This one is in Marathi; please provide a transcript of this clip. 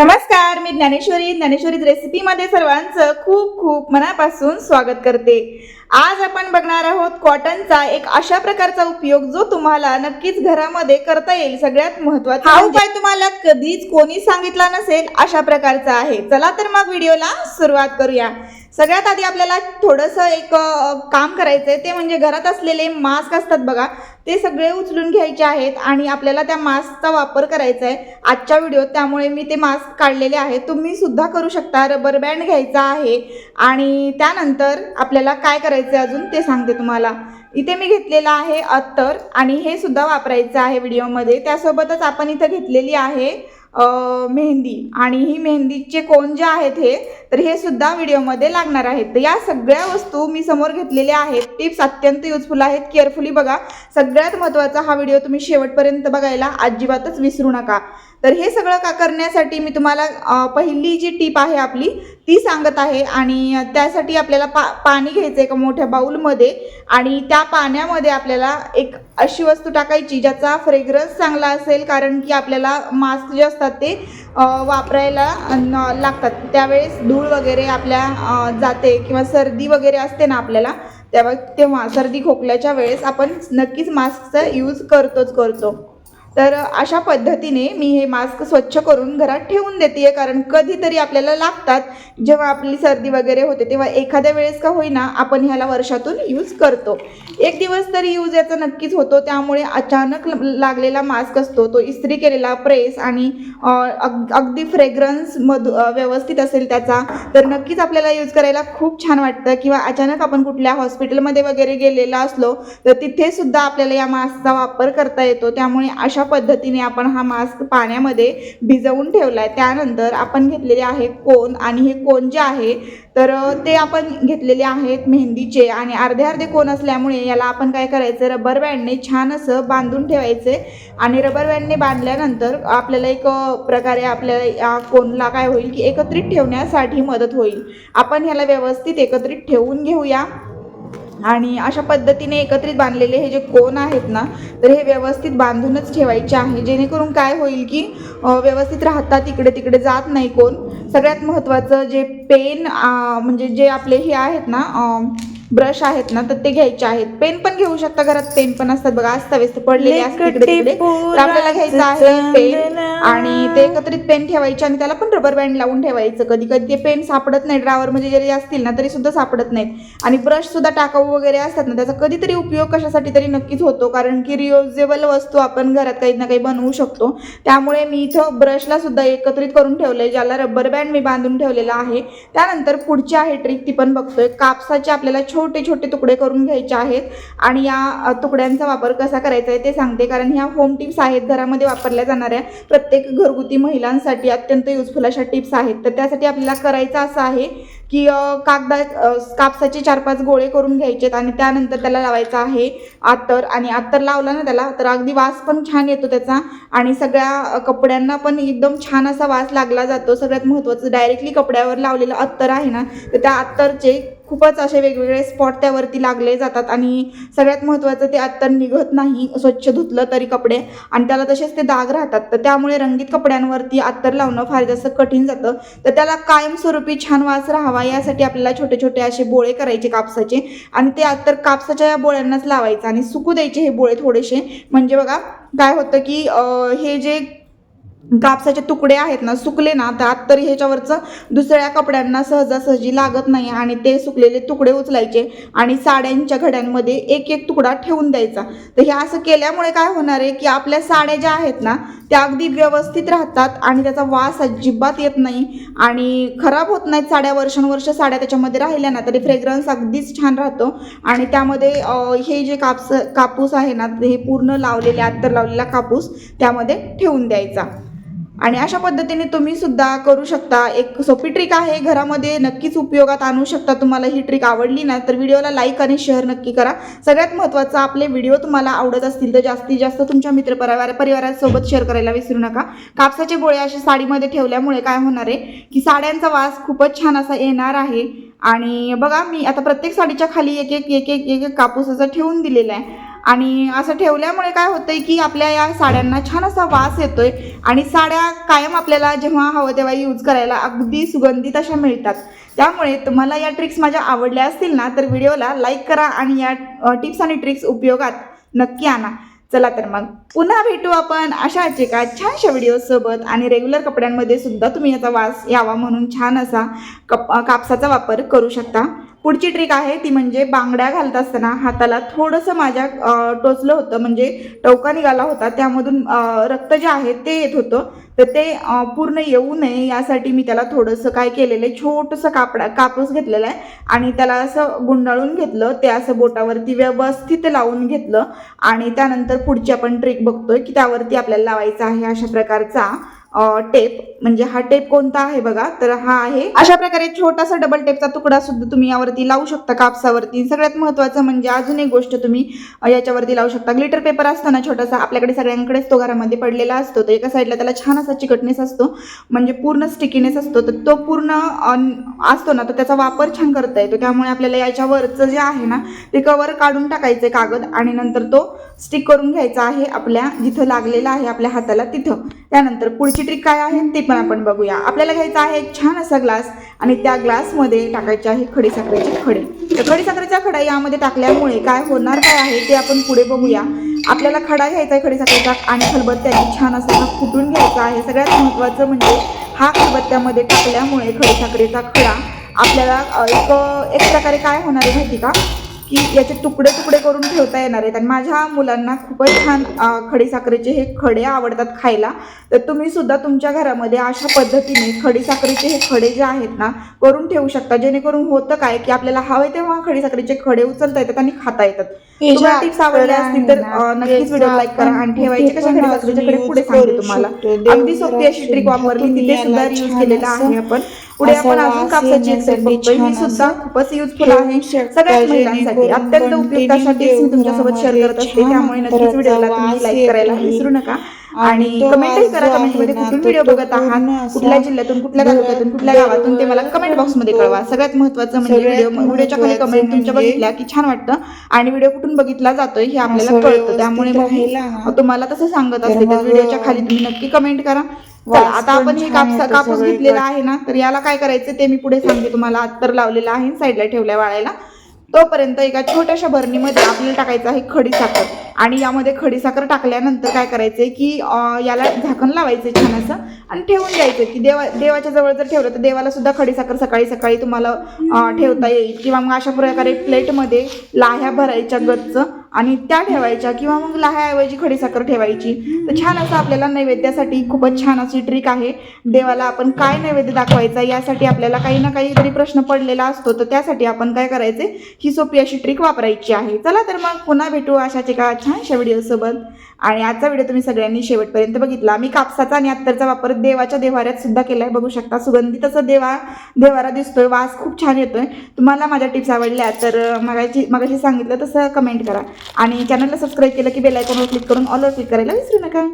नमस्कार मी ज्ञानेश्वरी. ज्ञानेश्वरी रेसिपीमध्ये सर्वांचं खूप खूप मनापासून स्वागत करते. आज आपण बघणार आहोत कॉटनचा एक अशा प्रकारचा उपयोग जो तुम्हाला नक्कीच घरामध्ये करता येईल. सगळ्यात महत्त्वाचा हा उपाय तुम्हाला कधीच कोणी सांगितला नसेल अशा प्रकारचा आहे. चला तर मग व्हिडिओला सुरुवात करूया. सगळ्यात आधी आपल्याला थोडंसं एक काम करायचंय. ते म्हणजे घरात असलेले मास्क असतात बघा. ते सगळे उचलून घ्यायचे आहेत आणि आपल्याला त्या मास्कचा वापर करायचा आहे. आजच्या व्हिडिओत त्यामुळे मी ते मास्क काढलेले आहेत. तुम्ही सुद्धा करू शकता. रबर बँड घ्यायचा आहे. आणि त्यानंतर आपल्याला काय करायचं आहे अजून ते सांगते तुम्हाला. इथे मी घेतलेलं आहे अत्तर आणि हे सुद्धा वापरायचं आहे व्हिडिओमध्ये. त्यासोबतच आपण इथं घेतलेली आहे मेहंदी. आणि ही मेहंदीचे कोण जे आहेत हे तर हे सुद्धा व्हिडिओमध्ये लागणार आहेत. तर या सगळ्या वस्तू मी समोर घेतलेल्या आहेत. टिप्स अत्यंत युजफुल आहेत. केअरफुली बघा. सगळ्यात महत्त्वाचा हा व्हिडिओ तुम्ही शेवटपर्यंत बघायला अजिबातच विसरू नका. तर हे सगळं का करण्यासाठी मी तुम्हाला पहिली जी टीप आहे आपली ती सांगत आहे. आणि त्यासाठी आपल्याला पा पाणी घ्यायचं आहे एका मोठ्या बाऊलमध्ये. आणि त्या पाण्यामध्ये आपल्याला एक अशी वस्तू टाकायची ज्याचा फ्रेग्रन्स चांगला असेल. कारण की आपल्याला मास्क जे असतात ते वापरायला न- लागतात. त्यावेळेस धूळ वगैरे आपल्या जाते किंवा सर्दी वगैरे असते ना आपल्याला तेव्हा तेव्हा सर्दी खोकल्याच्या वेळेस आपण नक्कीच मास्कचा यूज करतोच करतो. तर अशा पद्धतीने मी हे मास्क स्वच्छ करून घरात ठेवून देते आहे कारण कधीतरी आपल्याला लागतात. जेव्हा आपली सर्दी वगैरे होते तेव्हा एखाद्या वेळेस का होईना आपण ह्याला वर्षातून यूज करतो. एक दिवस तरी यूज याचा नक्कीच होतो त्यामुळे अचानक लागलेला मास्क असतो तो इस्त्री केलेला प्रेस आणि अग- अगदी फ्रेग्रन्स मधू व्यवस्थित असेल त्याचा तर नक्कीच आपल्याला यूज करायला खूप छान वाटतं. किंवा अचानक आपण कुठल्या हॉस्पिटलमध्ये वगैरे गेलेला असलो तर तिथे सुद्धा आपल्याला या मास्कचा वापर करता येतो. त्यामुळे अशा अशा पद्धतीने आपण हा मास्क पाण्यामध्ये भिजवून ठेवला आहे त्यानंतर आपण घेतलेले आहे कोन आणि हे कोन जे आहे तर ते आपण घेतलेले आहेत मेहंदीचे आणि अर्धे अर्धे कोन असल्यामुळे याला आपण काय करायचं रबर बँडने छान असं बांधून ठेवायचे आणि रबर बँडने बांधल्यानंतर आपल्याला एक प्रकारे आपल्याला या कोनला काय होईल की एकत्रित ठेवण्यासाठी मदत होईल. आपण ह्याला व्यवस्थित एकत्रित ठेवून घेऊया. आणि अशा पद्धतीने एकत्रित बांधलेले हे जे कोण आहेत ना तर हे व्यवस्थित बांधूनच ठेवायचे आहे. जेणेकरून काय होईल की व्यवस्थित राहतात इकडे तिकडे जात नाही कोण. सगळ्यात महत्त्वाचं जे पेन म्हणजे जे आपले हे आहेत ना ब्रश आहेत ना तर ते घ्यायचे आहेत. पेन पण घेऊ शकता घरात पेन पण असतात बघा असता व्यस्त पडलेले असतात तर आपल्याला घ्यायचं आहे पेन आणि ते एकत्रित पेन ठेवायचे आणि त्याला पण रबर बँड लावून ठेवायचं. कधी कधी ते पेन सापडत नाही ड्रावरमध्ये जरी असतील ना तरी सुद्धा सापडत नाहीत. आणि ब्रश सुद्धा टाकाऊ वगैरे असतात ना त्याचा कधीतरी उपयोग कशासाठी तरी नक्कीच होतो. कारण की रियुजेबल वस्तू आपण घरात काही ना काही बनवू शकतो. त्यामुळे मी इथं ब्रशला सुद्धा एकत्रित करून ठेवलंय ज्याला रबर बँड मी बांधून ठेवलेला आहे. त्यानंतर पुढची आहे ट्रिक ती पण बघतोय. कापसाचे आपल्याला छोटे छोटे तुकडे करून घ्यायचे आहेत आणि या तुकड्यांचा वापर कसा करायचा आहे ते सांगते. कारण ह्या होम टिप्स आहेत घरामध्ये वापरल्या जाणाऱ्या प्रत्येक घरगुती महिलांसाठी अत्यंत युजफुल अशा टिप्स आहेत. तर त्यासाठी आपल्याला करायचं असं आहे की कागदा कापसाचे चार पाच गोळे करून घ्यायचेत आणि त्यानंतर त्याला लावायचं आहे अत्तर आणि अत्तर लावला ना त्याला तर अगदी वास पण छान येतो त्याचा आणि सगळ्या कपड्यांना पण एकदम छान असा वास लागला जातो. सगळ्यात महत्त्वाचं डायरेक्टली कपड्यावर लावलेलं अत्तर आहे ना तर त्या अत्तरचे खूपच असे वेगवेगळे स्पॉट त्यावरती लागले जातात आणि सगळ्यात महत्त्वाचं ते अत्तर निघत नाही स्वच्छ धुतलं तरी कपडे आणि त्याला तसेच ते दाग राहतात. तर त्यामुळे रंगीत कपड्यांवरती अत्तर लावणं फार जास्त कठीण जातं. तर त्याला कायमस्वरूपी छान वास राहावा यासाठी आपल्याला छोटे छोटे असे बोळे करायचे कापसाचे आणि ते अत्तर कापसाच्या या बोळ्यांनाच लावायचं आणि सुकू द्यायचे हे बोळे थोडेसे. म्हणजे बघा काय होतं की हे जे कापसाचे तुकडे आहेत ना सुकले ना तर तरी ह्याच्यावरचं दुसऱ्या कपड्यांना सहजासहजी लागत नाही आणि ते सुकलेले तुकडे उचलायचे आणि साड्यांच्या घड्यांमध्ये एक एक तुकडा ठेवून द्यायचा. तर हे असं केल्यामुळे काय होणार आहे की आपल्या साड्या ज्या आहेत ना त्या अगदी व्यवस्थित राहतात आणि त्याचा वास अजिबात येत नाही आणि खराब होत नाहीत साड्या. वर्षानुवर्ष साड्या त्याच्यामध्ये राहिल्या ना तरी फ्रेग्रन्स अगदीच छान राहतो. आणि त्यामध्ये हे जे कापस कापूस आहे ना हे पूर्ण लावलेले अत्तर लावलेला कापूस त्यामध्ये ठेवून द्यायचा. आणि अशा पद्धतीने तुम्ही सुद्धा करू शकता. एक सोपी ट्रिक आहे घरामध्ये. नक्कीच उपयोगात आणू शकता. तुम्हाला ही ट्रिक आवडली ना तर व्हिडिओला लाईक आणि शेअर नक्की करा. सगळ्यात महत्त्वाचं आपले व्हिडिओ तुम्हाला आवडत असतील तर जास्तीत जास्त तुमच्या मित्रपरिवार परिवारासोबत शेअर करायला विसरू नका. कापसाचे गोळे असे साडीमध्ये ठेवल्यामुळे काय होणार आहे की साड्यांचा वास खूपच छान असा येणार आहे. आणि बघा मी आता प्रत्येक साडीच्या खाली एक एक एक एक एक एक कापूस असा ठेवून दिलेला आहे. आणि असं ठेवल्यामुळे काय होतंय की आपल्या या साड्यांना छान असा वास येतोय आणि साड्या कायम आपल्याला जेव्हा हवं तेव्हा यूज करायला अगदी सुगंधित अशा मिळतात. त्यामुळे तुम्हाला या ट्रिक्स माझ्या आवडल्या असतील ना तर व्हिडिओला लाईक करा आणि या टिप्स आणि ट्रिक्स उपयोगात नक्की आणा. चला तर मग पुन्हा भेटू आपण अशाच एका छानशा व्हिडिओसोबत आणि रेग्युलर कपड्यांमध्ये सुद्धा तुम्ही याचा वास यावा म्हणून छान असा कप कापसाचा वापर करू शकता. पुढची ट्रिक आहे ती म्हणजे बांगड्या घालत असताना हाताला थोडंसं माझ्या टोचलं होतं. म्हणजे टवका निघाला होता. त्यामधून रक्त जे आहे ते येत होतं. तर ते पूर्ण येऊ नये यासाठी मी त्याला थोडंसं काय केलेलं आहे छोटंसं कापडा कापूस घेतलेला आहे. आणि त्याला असं गुंडाळून घेतलं. ते असं बोटावरती व्यवस्थित लावून घेतलं. आणि त्यानंतर पुढची आपण ट्रिक बघतोय की त्यावरती आपल्याला लावायचा आहे अशा प्रकारचा टेप म्हणजे हा टेप कोणता आहे बघा? तर हा आहे. अशा प्रकारे छोटासा डबल टेपचा तुकडा सुद्धा तुम्ही यावरती लावू शकता कापसावरती. सगळ्यात महत्त्वाचं म्हणजे अजून एक गोष्ट तुम्ही याच्यावरती लावू शकता. ग्लिटर पेपर असतो ना छोटासा आपल्याकडे सगळ्यांकडेच तो घरामध्ये पडलेला असतो. तर एका साईडला त्याला छान असा चिकटनेस असतो. म्हणजे पूर्ण स्टिकीनेस असतो. तर तो पूर्ण असतो ना तर त्याचा वापर छान करता येतो. त्यामुळे आपल्याला याच्यावरचं जे आहे ना ते कवर काढून टाकायचं कागद आणि नंतर तो स्टिक करून घ्यायचा आहे आपल्या जिथं लागलेला आहे आपल्या हाताला तिथं. त्यानंतर पुढची ट्रिक काय आहे ते पण आपण बघूया. आपल्याला घ्यायचा आहे एक छान असा ग्लास आणि त्या ग्लासमध्ये टाकायचे आहे खडी साखरेचे खडे. तर खडी साखरेचा खडा यामध्ये टाकल्यामुळे काय होणार काय आहे ते आपण पुढे बघूया. आपल्याला खडा घ्यायचा आहे खडीसाखरेचा आणि खलबत्त्याने छान असा हा फुटून घ्यायचा आहे. सगळ्यात महत्त्वाचं म्हणजे हा खलबत्त्यामध्ये टाकल्यामुळे खडी साखरेचा खडा आपल्याला एक एक प्रकारे काय होणार आहे माहिती का? की याचे तुकडे तुकडे करून ठेवता येणार आहेत. आणि माझ्या मुलांना खूपच छान खडी साखरेचे हे खडे आवडतात खायला. तर तुम्ही सुद्धा तुमच्या घरामध्ये अशा पद्धतीने खडी साखरेचे हे खडे जे आहेत ना करून ठेवू शकता. जेणेकरून होतं काय की आपल्याला हवे तेव्हा खडी साखरेचे खडे उचलता येतात आणि खाता येतात. तुम्हाला टिप्स आवडल्या असतील तर नक्कीच व्हिडिओ लाईक करा आणि ठेवायचे कशा खडी साखरेचे खडे पुढे सांगते तुम्हाला? अगदी सोपी अशी ट्रिक वापरली तिथे सुद्धा यूज केलेला आहे आपण. पुढे आपण अजून कापसाची एक trick बघतोय. ही सुद्धा खूपच युजफुल आहे. सगळ्याच महिलांसाठी अत्यंत उपयुक्त अशा टिप्स मी तुमच्यासोबत शेअर करत असते. त्यामुळे नक्कीच व्हिडिओला तुम्ही लाईक करायला विसरू नका. आणि कमेंटही करा कमेंटमध्ये कुठून व्हिडिओ बघत आहात कुठल्या जिल्ह्यातून कुठल्या तालुक्यातून कुठल्या गावातून ते मला कमेंट बॉक्समध्ये कळवा. सगळ्यात महत्त्वाचं म्हणजे व्हिडिओ व्हिडिओच्या खाली कमेंट तुमच्या बघितल्या की छान वाटतं. आणि व्हिडिओ कुठून बघितला जातोय हे आपल्याला कळतं. त्यामुळे मग तुम्हाला तसं सांगत असते. तर व्हिडिओच्या खाली तुम्ही नक्की कमेंट करा. चला आता आपण हे कापसा कापूस घेतलेला आहे ना तर याला काय करायचं ते मी पुढे सांगते तुम्हाला. अत्तर लावलेला आहे साईडला ठेवल्या वाळायला. तोपर्यंत एका छोट्याशा भरणीमध्ये आपल्याला टाकायचं आहे खडी साखर. आणि यामध्ये खडी साखर टाकल्यानंतर काय करायचंय की याला झाकण लावायचं छान असं आणि ठेवून द्यायचं की देवा देवाच्या जवळ जर ठेवलं तर देवाला सुद्धा खडी साखर सकाळी सकाळी तुम्हाला ठेवता येईल. किंवा मग अशा प्रकारे प्लेटमध्ये लाह्या भरायच्या गच्च आणि त्या ठेवायच्या किंवा मग लाह्याऐवजी खडीसाखर ठेवायची. तर छान असं आपल्याला नैवेद्यासाठी खूपच छान अशी ट्रिक आहे. देवाला आपण काय नैवेद्य दाखवायचा यासाठी आपल्याला काही ना काहीतरी प्रश्न पडलेला असतो तर त्यासाठी आपण काय करायचे? ही सोपी अशी ट्रिक वापरायची आहे. चला तर मग पुन्हा भेटू अशाच एका छानशा व्हिडिओसोबत आणि आजचा व्हिडिओ तुम्ही सगळ्यांनी शेवटपर्यंत बघितला. मी कापसाचा आणि अत्तरचा वापर देवाच्या देवाऱ्यात सुद्धा आहे बघू शकता सुगंधित असं देवा देवारा दिसतोय. वास खूप छान येतोय. तुम्हाला माझ्या टिप्स आवडल्या तर मगाची मगाशी सांगितलं तसं कमेंट करा. आणि चॅनलला सबस्क्राईब केलं की बेल आयकॉनवर क्लिक करून ऑलवर क्लिक करायला विसरू नका.